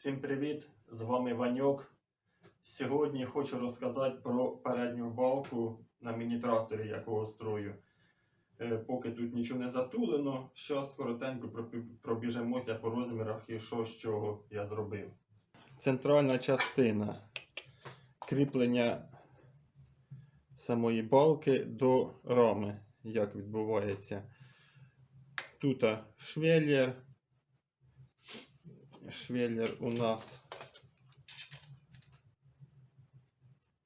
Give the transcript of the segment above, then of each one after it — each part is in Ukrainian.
Всім привіт! З вами Ваньок. Сьогодні хочу розказати про передню балку на міні-тракторі, якого строю. Е, Поки тут нічого не затулено, зараз коротенько пропі- пробіжемося по розмірах і що з чого я зробив. Центральна частина кріплення самої балки до рами, як відбувається. Тут швеллер, Швеллер у нас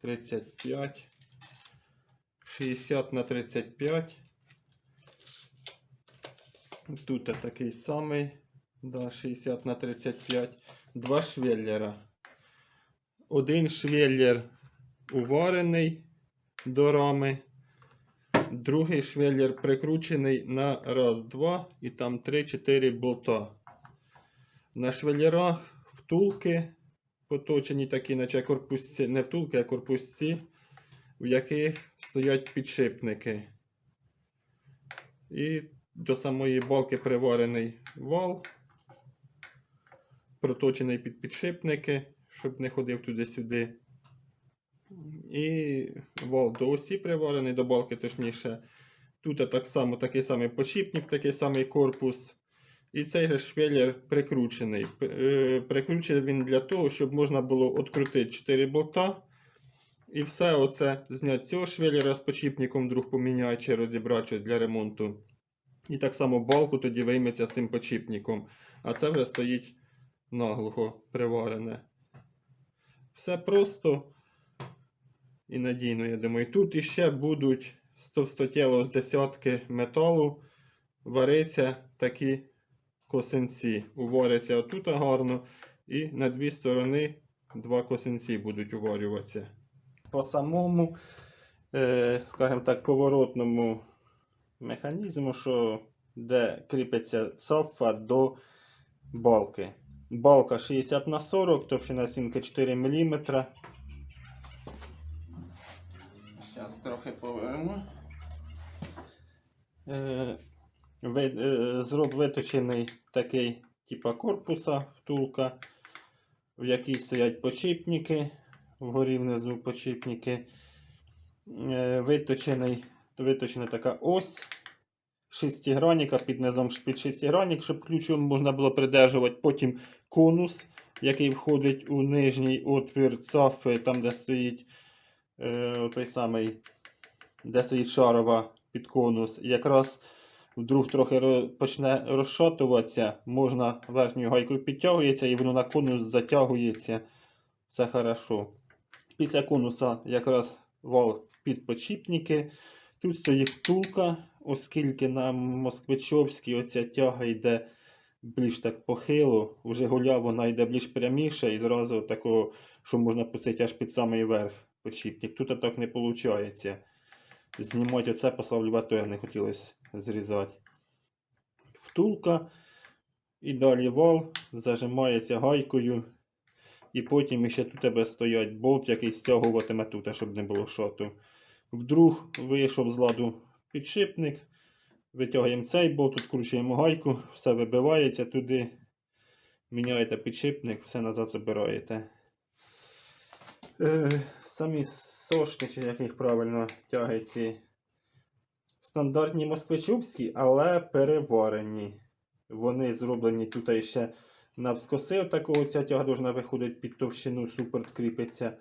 35, 60 на 35. Тут такий самий, да, 60 на 35. Два швеллера. Один швеллер уварений до рами. Другий швеллер прикручений на раз, два і там 3-4 болта. На швеллерах втулки поточені такі, наче корпусці, не втулки, а корпусці, в яких стоять підшипники. І до самої балки приварений вал, проточений під підшипники, щоб не ходив туди-сюди. І вал до осі приварений, до балки точніше. Тут так само такий самий подшипник, такий самий корпус. І цей же швеллер прикручений. Е, Прикручений він для того, щоб можна було відкрутити 4 болта. І все оце зняти цього швеллера з подшипником, друг поміняти чи розібрати щось для ремонту. І так само балку тоді вийметься з тим подшипником. А це вже стоїть наглухо приварене. Все просто і надійно, я думаю. Тут іще будуть стовстотіло з десятки металу вариться такі косинці. Уваряться отут гарно, і на дві сторони два косинці будуть уварюватися. По самому, е, скажімо так, поворотному механізму, що де кріпиться цафа до балки. Балка 60 на 40, товщина сімки 4 мм. Зараз трохи поверну. Е, зроб виточений такий, типа корпуса, втулка, в якій стоять почіпники, вгорі внизу почіпники. Е, виточений, виточена така ось шестигранника під низом під шестигранник, щоб ключом можна було придержувати. Потім конус, який входить у нижній отвір цафи, там де стоїть е, той самий, де стоїть шарова під конус. Якраз вдруг трохи почне розшатуватися, можна верхньою гайкою підтягується і воно на конус затягується. Все хорошо. Після конуса якраз вал під подшипники. Тут стоїть втулка, оскільки на Москвичовській оця тяга йде більш так похило. У Жигуля вона йде більш пряміше і зразу такого, що можна пустити аж під самий верх подшипник. Тут так не виходить. Знімати оце пославлювати я не хотілося зрізати. Втулка. І далі вал зажимається гайкою. І потім ще тут у тебе стоять болт, який стягуватиме тут, щоб не було шоту. Вдруг вийшов з ладу підшипник. Витягуємо цей болт, відкручуємо гайку, все вибивається туди. Міняєте підшипник, все назад забираєте. Самі сошки, чи як їх правильно ці стандартні москвичубські, але переварені. Вони зроблені тут ще навскоси. Такого ця тяга должна виходить під товщину, супорт кріпиться.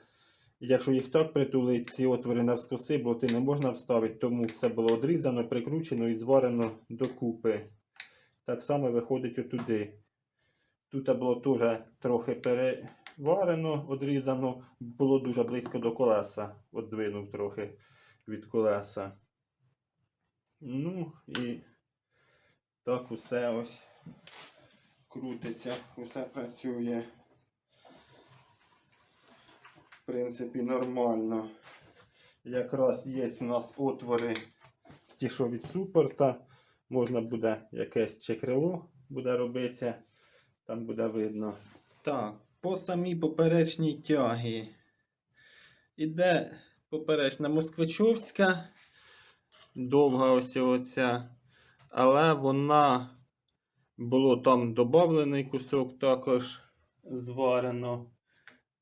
Якщо їх так притулить, ці отвори навскоси, болти не можна вставити, тому все було одрізано, прикручено і зварено докупи. Так само виходить отуди. Тут було теж трохи переварено, одрізано, було дуже близько до колеса. Одвинув трохи від колеса. Ну і так усе ось крутиться, усе працює. В принципі, нормально. Якраз є у нас отвори, ті, що від супорта. Можна буде якесь чи крило буде робитися, там буде видно. Так, по самій поперечній тягі. Іде поперечна москвичовська, довга ось оця, але вона було там додавлений кусок також зварено,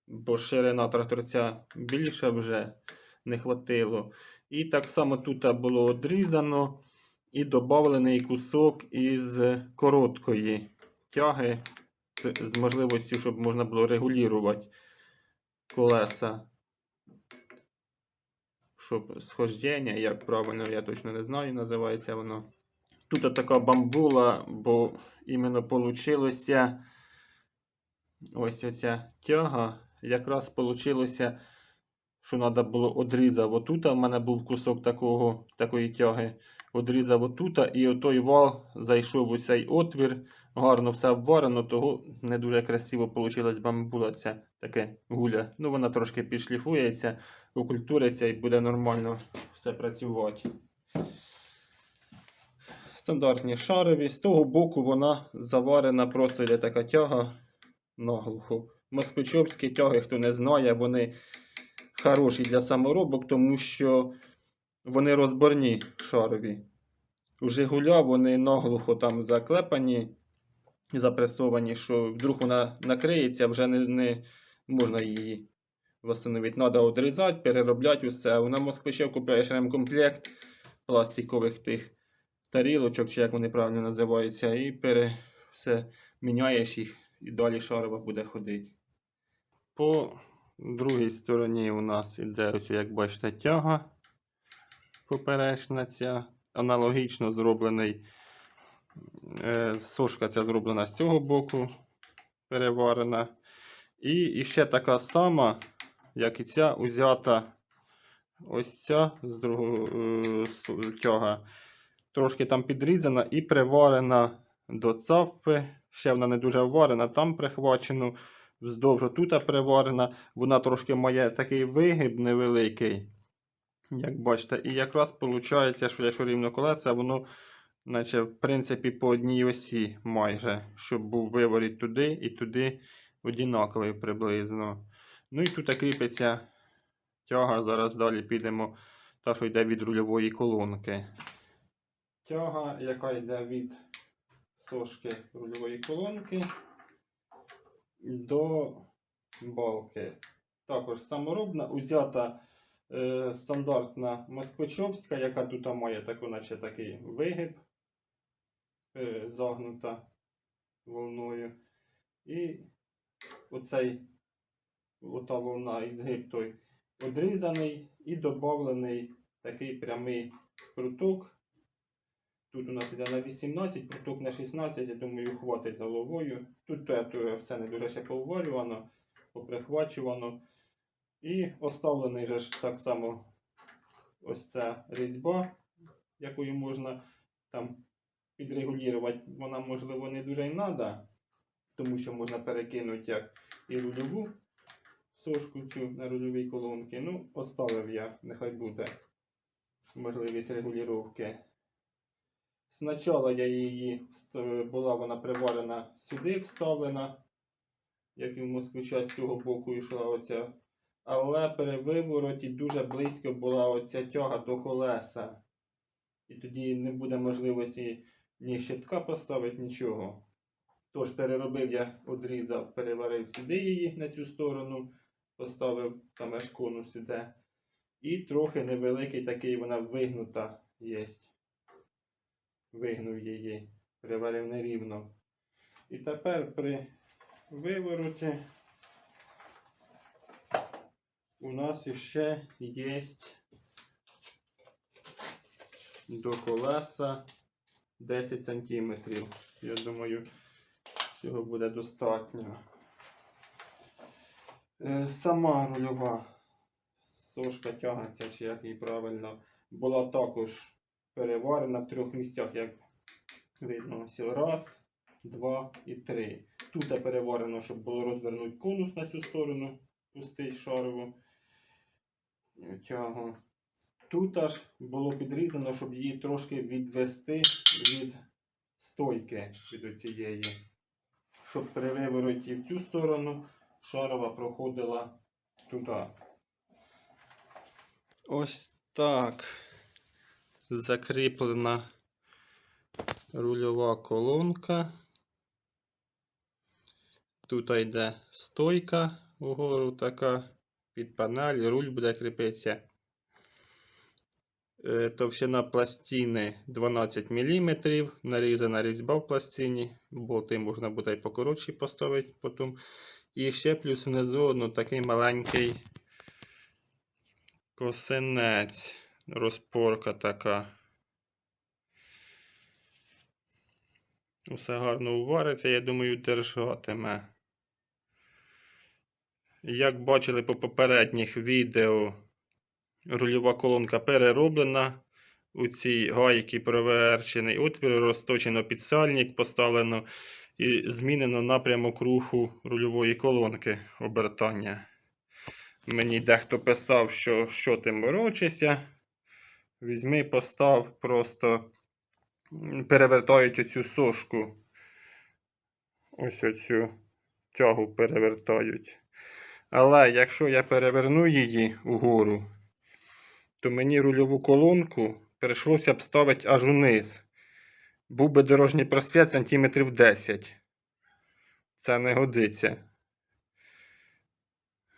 бо ширина тракторця більша вже не хватило. І так само тут було одрізано і додавлений кусок із короткої тяги з, можливістю, щоб можна було регулювати колеса. Щоб схождення, як правильно, я точно не знаю, називається воно. Тут така бамбула, бо іменно получилося ось оця тяга. Якраз получилося, що треба було одрізати отут. У мене був кусок такого, такої тяги. Одрізав отут, і отой вал зайшов у цей отвір. Гарно все обварено, того не дуже красиво вийшла бамбула ця таке гуля. Ну, вона трошки підшліфується, окультуриться і буде нормально все працювати. Стандартні шарові. З того боку вона заварена, просто йде така тяга наглухо. Москвичовські тяги, хто не знає, вони хороші для саморобок, тому що вони розборні шарові. У Жигуля вони наглухо там заклепані, запресовані, що вдруг вона накриється, вже не, не можна її встановити. Треба відрізати, переробляти усе. На москвичів купляєш ремкомплект пластикових тих тарілочок, чи як вони правильно називаються, і пере, все міняєш їх, і далі шарова буде ходити. По другій стороні у нас іде, ось, як бачите, тяга поперечна ця. Аналогічно зроблений. Е, сошка ця зроблена з цього боку, переварена. І, і ще така сама, як і ця, узята ось ця з другого е, тяга. Трошки там підрізана і приварена до цапфи. Ще вона не дуже варена, там прихвачено. Вздовж тут приварена. Вона трошки має такий вигиб невеликий. Як бачите, і якраз виходить, що якщо рівно колеса, воно, наче, в принципі, по одній осі майже, щоб був виворіт туди і туди однаковий приблизно. Ну і тут кріпиться тяга. Зараз далі підемо, та, що йде від рульової колонки. Тяга, яка йде від сошки рульової колонки до балки. Також саморобна, узята е, стандартна москвичовська, яка тут має таку, наче такий вигиб, загнута волною. І оцей, ота волна і згиб той одрізаний і додавлений такий прямий пруток. Тут у нас іде на 18, пруток на 16, я думаю, хватить за головою. Тут то, то все не дуже ще поварювано, поприхвачувано. І оставлений же ж так само ось ця різьба, якою можна там підрегулювати. Вона, можливо, не дуже й треба, тому що можна перекинути як і рульову сошку цю на рульовій колонки. Ну, поставив я, нехай буде можливість регулювання. Спочатку я її була вона приварена сюди, вставлена, як і в москвича з цього боку йшла оця. Але при вивороті дуже близько була оця тяга до колеса. І тоді не буде можливості ні щитка поставити, нічого. Тож переробив я, одрізав, переварив сюди її на цю сторону, поставив там ешкону сюди. І трохи невеликий такий вона вигнута є. Вигнув її, приварив нерівно. І тепер при вивороті у нас ще є до колеса 10 сантиметрів. Я думаю, цього буде достатньо. Е, Сама рульова сошка тягнеться, чи як її правильно, була також переварена в трьох місцях, як видно. Раз, два і три. Тут переварено, щоб було розвернути конус на цю сторону, пустить шарову тягу. Тут аж було підрізано, щоб її трошки відвести від стойки від цієї. Щоб при вивороті в цю сторону шарова проходила туди. Ось так закріплена рульова колонка. тут йде стойка вгору така, під панель, руль буде кріпитися. Е, Товщина пластини 12 мм, нарізана різьба в пластині, болти можна буде і покоротші поставити потім. І ще плюс внизу ну, такий маленький косинець, розпорка така. Все гарно увариться, я думаю, держатиме. Як бачили по попередніх відео, рульова колонка перероблена. У цій гайки проверчений отвір, розточено підсальник, поставлено і змінено напрямок руху рульової колонки обертання. Мені дехто писав, що що ти морочишся. Візьми, постав, просто перевертають оцю сошку. Ось оцю тягу перевертають. Але якщо я переверну її угору, то мені рульову колонку прийшлося б ставити аж униз. Був би дорожній просвіт сантиметрів 10. Це не годиться.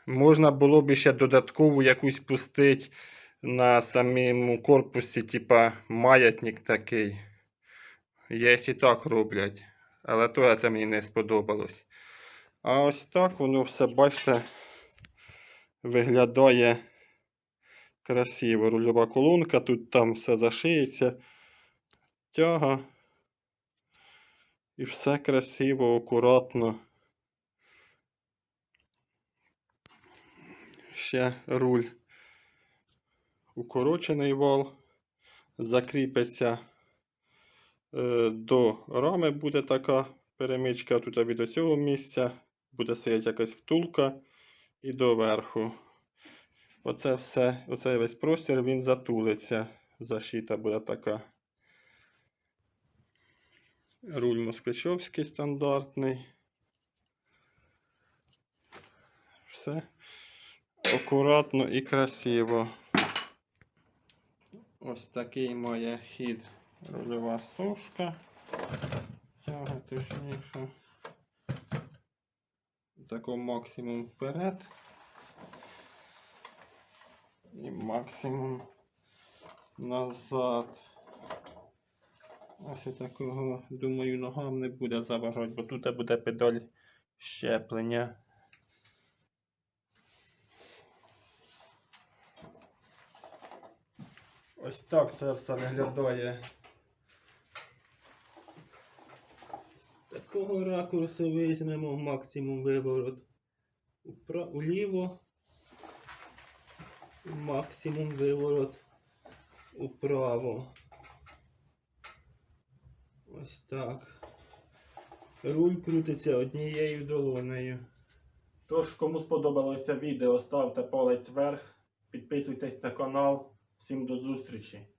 Можна було б ще додаткову якусь пустити на самому корпусі, типа маятник такий. Є і так роблять. Але то це мені не сподобалось. А ось так воно все, бачите, виглядає красиво. Рульова колонка, тут там все зашиється, тяга. І все красиво, акуратно. Ще руль. Укорочений вал. Закріпиться е, до рами буде така перемичка. Тут від цього місця буде стояти якась втулка і доверху. Оце все, оцей весь простір він затулиться. Защита буде така. Руль москвичовський стандартний. Все акуратно і красиво. Ось такий має хід рульова сушка. Тяга точніше. Тако максимум вперед. І максимум назад. Ось такого, думаю, ногам не буде заважати, бо тут буде педаль щеплення. Ось так це все виглядає. З такого ракурсу візьмемо максимум виворот уліво, максимум виворот управо. Ось так. Руль крутиться однією долонею. Тож, кому сподобалося відео, ставте палець вверх, підписуйтесь на канал. Всім до зустрічі!